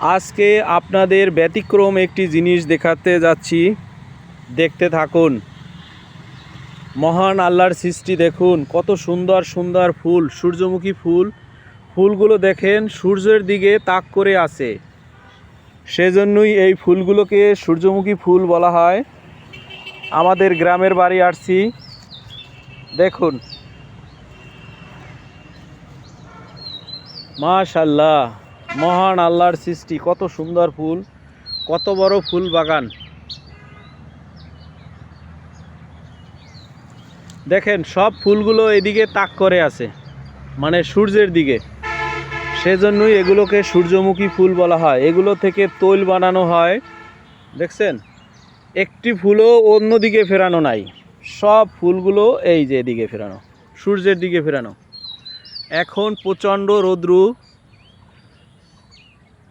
আজকে আপনাদের ব্যতিক্রম একটি জিনিস দেখাতে যাচ্ছি। দেখতে থাকুন। মহান আল্লাহর সৃষ্টি দেখুন, কত সুন্দর সুন্দর ফুল, সূর্যমুখী ফুল। ফুলগুলো দেখেন, সূর্যের দিকে তাক করে আছে। সেজন্যই এই ফুলগুলোকে সূর্যমুখী ফুল বলা হয়। আমাদের গ্রামের বাড়ি আসছি। দেখুন। মাশাল্লাহ মহান আল্লাহর সৃষ্টি, কত সুন্দর ফুল, কত বড় ফুল বাগান। দেখেন, সব ফুলগুলো এদিকে তাক করে আছে মানে সূর্যের দিকে। সেজন্যই এগুলোকে সূর্যমুখী ফুল বলা হয়। এগুলো থেকে তৈল বানানো হয়, দেখছেন? একটি ফুলও অন্য দিকে ফেরানো নাই। সব ফুলগুলো এই যে এদিকে ফেরানো, সূর্যের দিকে ফেরানো। এখন প্রচণ্ড রৌদ্রু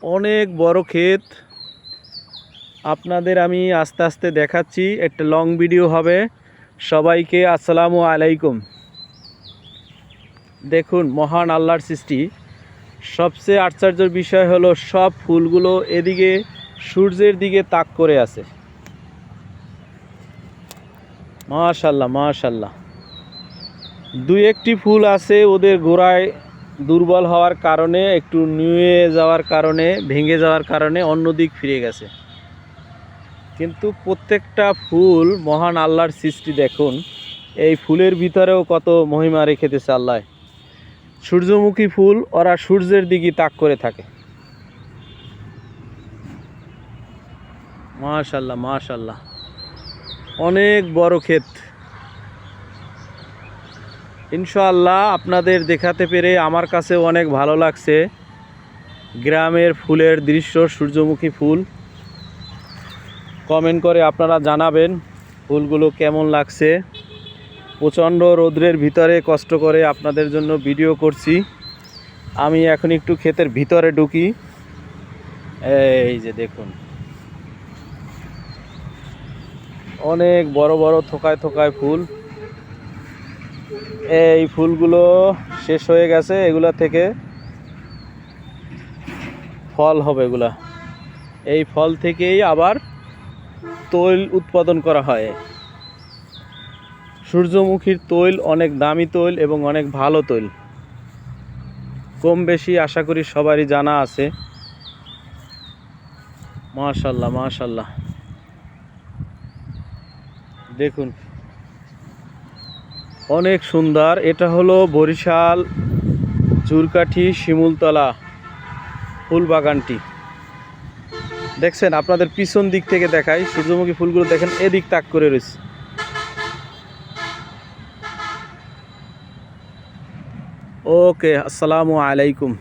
অনেক বড় ক্ষেত। আপনাদের আমি আস্তে আস্তে দেখাচ্ছি, একটা লং ভিডিও হবে। সবাইকে আসসালামু আলাইকুম। দেখুন, মহান আল্লাহর সৃষ্টি। সবচেয়ে আশ্চর্যের বিষয় হলো, সব ফুলগুলো এদিকে, সূর্যের দিকে তাক করে আছে। মাশাল্লাহ মাশাল্লাহ। দু একটি ফুল আছে ওদের গোড়ায়। দুর্বল হওয়ার কারণে, একটু নুয়ে যাওয়ার কারণে, ভেঙে যাওয়ার কারণে অন্য দিক ফিরে গেছে। কিন্তু প্রত্যেকটা ফুল মহান আল্লাহর সৃষ্টি দেখুন, এই ফুলের ভিতরেও কত মহিমা রেখেতেছে আল্লাহ। সূর্যমুখী ফুল, ওরা সূর্যের দিকে তাক করে থাকে। মাশাল্লাহ মাশাল্লাহ। অনেক বড় ক্ষেত। ইনশাআল্লাহ আপনাদের দেখাতে পেরে আমার কাছে অনেক ভালো লাগছে। গ্রামের ফুলের দৃশ্য, সূর্যমুখী ফুল। কমেন্ট করে আপনারা জানাবেন ফুলগুলো কেমন লাগছে। প্রচণ্ড রৌদ্রের ভিতরে কষ্ট করে আপনাদের জন্য ভিডিও করছি। আমি এখন একটু ক্ষেতের ভিতরে ঢুকি। এই যে দেখুন। অনেক বড় বড় থোকায় থোকায় ফুল। এই ফুলগুলো শেষ হয়ে গেছে এগুলা থেকে ফল হবে এগুলা। এই ফল থেকেই আবার তৈল উৎপাদন করা হয়। সূর্যমুখীর তৈল অনেক দামি তৈল এবং অনেক ভালো তৈল। কম বেশি আশা করি সবারই জানা আছে। মাশাল্লাহ মাশাল্লাহ। দেখুন অনেক সুন্দর। এটা হলো বরিশাল চুরকাঠি শিমুলতলা ফুল বাগানটি দেখছেন, আপনাদের পিছন দিক থেকে দেখাই, সূর্যমুখী ফুলগুলো দেখেন, এদিক তাক করে রয়েছে। ওকে, আসসালামু আলাইকুম।